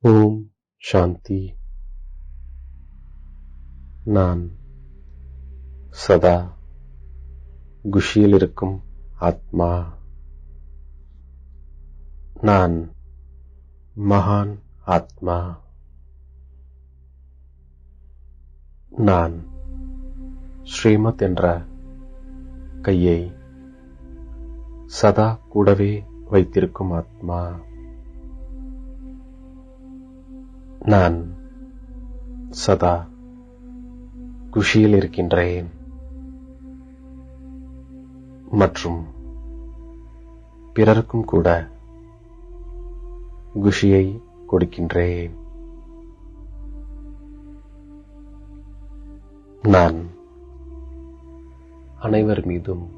ஓம் சாந்தி. நான் சதா குஷியில் இருக்கும் ஆத்மா. நான் மகான் ஆத்மா. நான் ஸ்ரீமத் என்ற கையை சதா கூடவே வைத்திருக்கும் ஆத்மா. நான் சதா குஷியில் இருக்கின்றேன் மற்றும் பிறருக்கும் கூட குஷியை கொடுக்கின்றேன். நான் அனைவர் மீதும்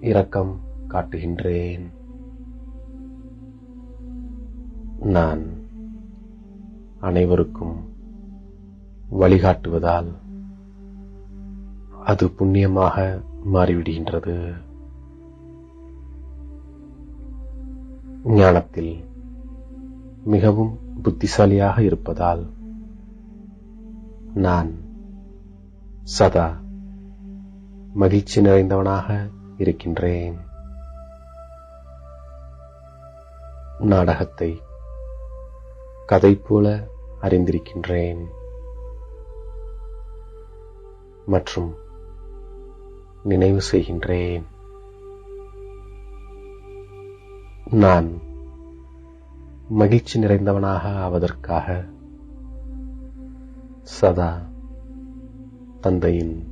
இரக்கம் காட்டுகின்றேன். நான் அனைவருக்கும் வழிகாட்டுவதால் அது புண்ணியமாக மாறிவிடுகின்றது. ஞானத்தில் மிகவும் புத்திசாலியாக இருப்பதால் நான் சதா மகிழ்ச்சி நிறைந்தவனாக இருக்கின்றேன். நாடகத்தை கதை போல அறிந்திருக்கின்றேன். மற்றும் நினைவு செய்கின்றேன். நான் மகிழ்ச்சி நிறைந்தவனாக ஆவதற்காக சதா தந்தையின்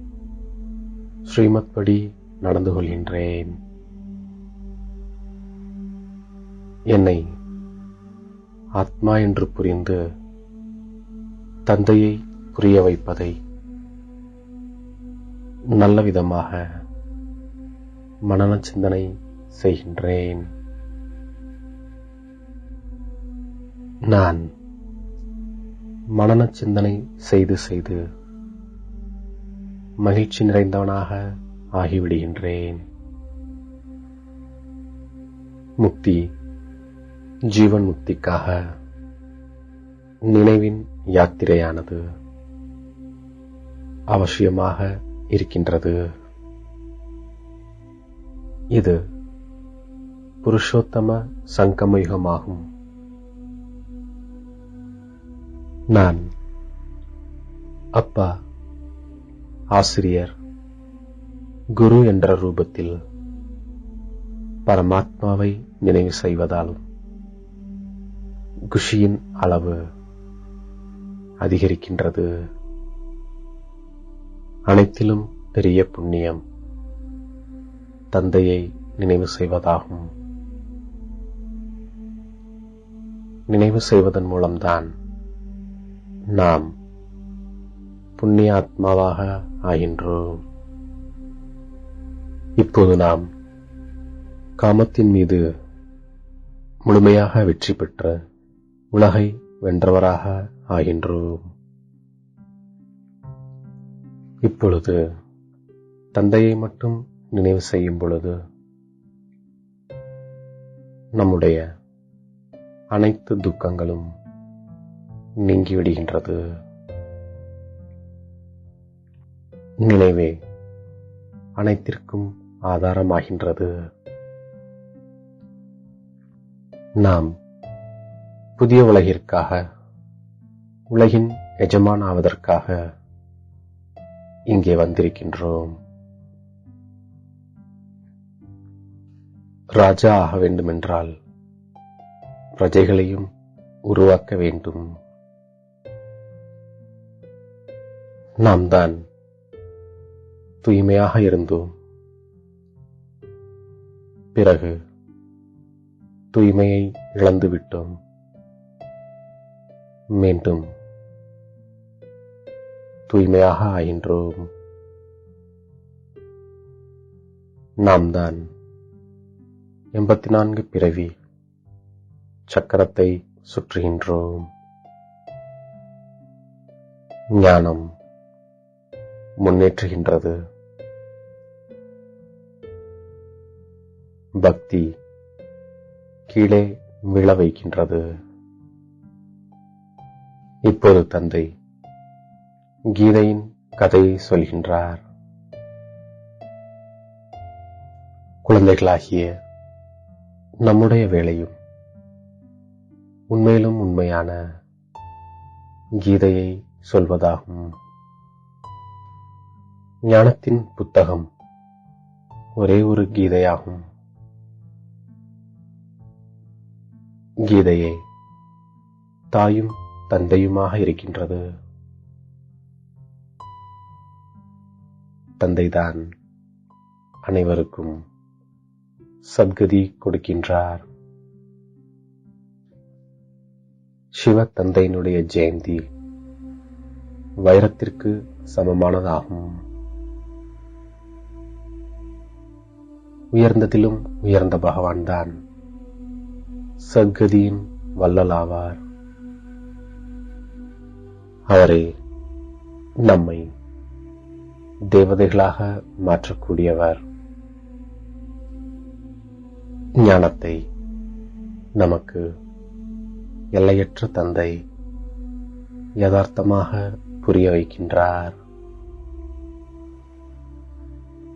ஸ்ரீமத் படி நடந்து கொள்கின்றேன். என்னை ஆத்மா என்று புரிந்து தந்தையை புரிய வைப்பதை நல்ல விதமாக மனன சிந்தனை செய்கின்றேன். நான் மனன சிந்தனை செய்து செய்து மகிழ்ச்சி நிறைந்தவனாக ஆகிவிடுகின்றேன். முக்தி ஜீவன் முக்திக்காக நினைவின் யாத்திரையானது அவசியமாக இருக்கின்றது. இது புருஷோத்தம சங்கமயுகமாகும். நான் அப்பா ஆசிரியர் குரு என்ற ரூபத்தில் பரமாத்மாவை நினைவு செய்வதாலும் குஷியின் அளவு அதிகரிக்கின்றது. அனைத்திலும் பெரிய புண்ணியம் தந்தையை நினைவு செய்வதாகும். நினைவு செய்வதன் மூலம்தான் நாம் புண்ணிய ஆத்மாவாக ஆகின்றோம். இப்போது நாம் காமத்தின் மீது முழுமையாக வெற்றி பெற்ற உலகை வென்றவராக ஆகின்றோம். இப்பொழுது தந்தையை மட்டும் நினைவு செய்யும் பொழுது நம்முடைய அனைத்து துக்கங்களும் நீங்கிவிடுகின்றது. நினைவே அனைத்திற்கும் ஆதாரமாகின்றது. நாம் புதிய உலகிற்காக உலகின் எஜமான் ஆவதற்காக இங்கே வந்திருக்கின்றோம். ராஜா ஆக வேண்டுமென்றால் பிரஜைகளையும் உருவாக்க வேண்டும். நாம் தான் தூய்மையாக இருந்தோம். பிறகு தூய்மையை இழந்துவிட்டோம். மீண்டும் தூய்மையாக ஆகின்றோம். நாம் தான் எண்பத்தி நான்கு பிறவி சக்கரத்தை சுற்றுகின்றோம். ஞானம் முன்னேற்றுகின்றது. பக்தி கீழே விழ வைக்கின்றது. இப்போது தந்தை கீதையின் கதையை சொல்கின்றார். குழந்தைகளாகிய நம்முடைய வேலையும் உண்மையிலும் உண்மையான கீதையை சொல்வதாகும். ஞானத்தின் புத்தகம் ஒரே ஒரு கீதையாகும். கீதையை தாயும் தந்தையுமாக இருக்கின்றது. தந்தைதான் அனைவருக்கும் சத்கதி கொடுக்கின்றார். சிவ தந்தையினுடைய ஜெயந்தி வைரத்திற்கு சமமானதாகும். உயர்ந்ததிலும் உயர்ந்த பகவான் தான் சத்கதியின் வல்லலாவார் அவரே நம்மை தேவதைகளாக மாற்றக்கூடியவர். ஞானத்தை நமக்கு எல்லையற்ற தந்தை யதார்த்தமாக புரிய வைக்கின்றார்.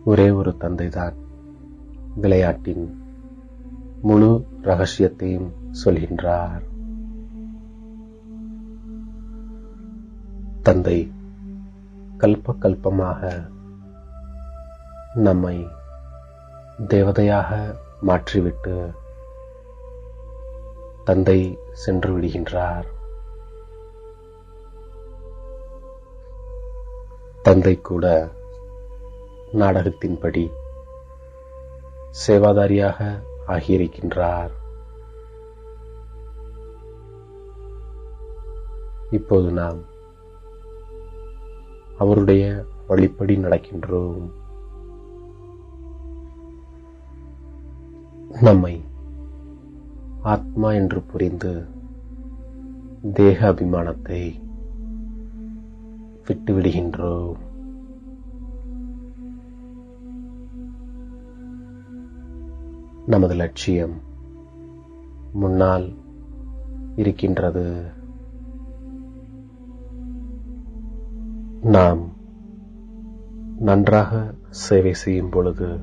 ஒரே ஒரு தந்தைதான் விளையாட்டின் முழு ரகசியத்தையும் சொல்கின்றார். தந்தை கல்ப கல்பமாக நம்மை தேவதையாக மாற்றிவிட்டு தந்தை சென்று விடுகின்றார். தந்தை கூட நாடகத்தின்படி சேவாதாரியாக ஆகியிருக்கின்றார். இப்போது நாம் அவருடைய வழிப்படி நடக்கின்றோம். நம்மை ஆத்மா என்று புரிந்து தேக அபிமானத்தை விட்டுவிடுகின்றோம். நமது லட்சியம் முன்னால் இருக்கின்றது. நாம் நன்றாக சேவை செய்யும் பொழுது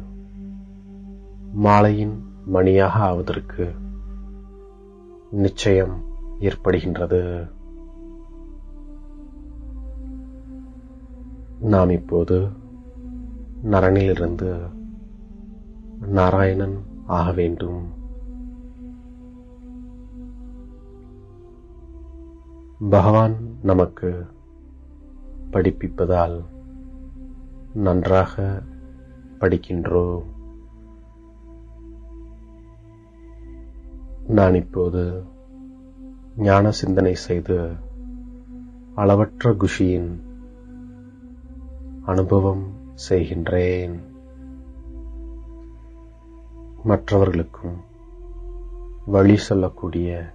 மாலையின் மணியாக ஆவதற்கு நிச்சயம் ஏற்படுகின்றது. நாம் இப்போது நரனிலிருந்து நாராயணன் ஆக வேண்டும். பகவான் நமக்கு படிப்பிப்பதால் நன்றாக படிக்கின்றோம் நான் இப்போது ஞான சிந்தனை செய்து அளவற்ற குஷியின் அனுபவம் செய்கின்றேன். மற்றவர்களுக்கும் வழி சொல்லக்கூடிய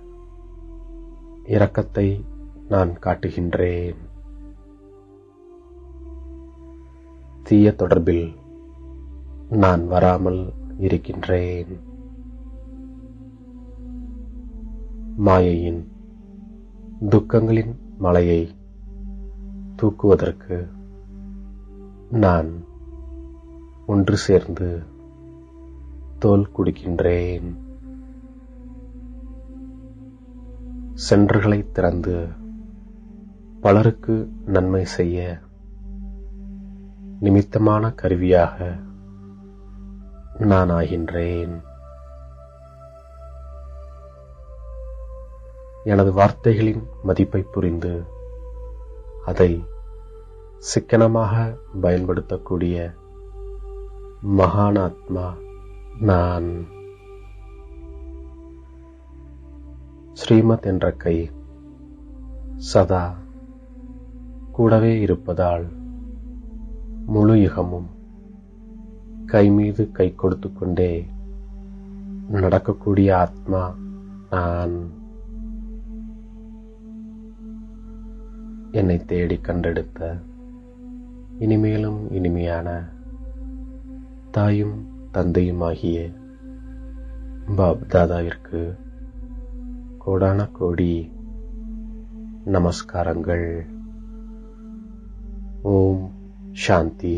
இரக்கத்தை நான் காட்டுகின்றேன். தீய தொடர்பில் நான் வராமல் இருக்கின்றேன். மாயையின் துக்கங்களின் மலையை தூக்குவதற்கு நான் ஒன்று சேர்ந்து தோல் குடிக்கின்றேன். சென்றுகளை திறந்து பலருக்கு நன்மை செய்ய நிமித்தமான கருவியாக நான் ஆகின்றேன் எனது வார்த்தைகளின் மதிப்பை புரிந்து அதை சிக்கனமாக பயன்படுத்தக்கூடிய மகானாத்மா நான். ஸ்ரீமத் என்ற கை சதா கூடவே இருப்பதால் முழு யுகமும் கை மீது கை கொடுத்து கொண்டே நடக்கக்கூடிய ஆத்மா நான். என்னை தேடி கண்டெடுத்த இனிமேலும் இனிமையான தாயும் தந்தையுமாகிய பாப் தாதாவிற்கு கோடான கோடி நமஸ்காரங்கள். ஓம் சாந்தி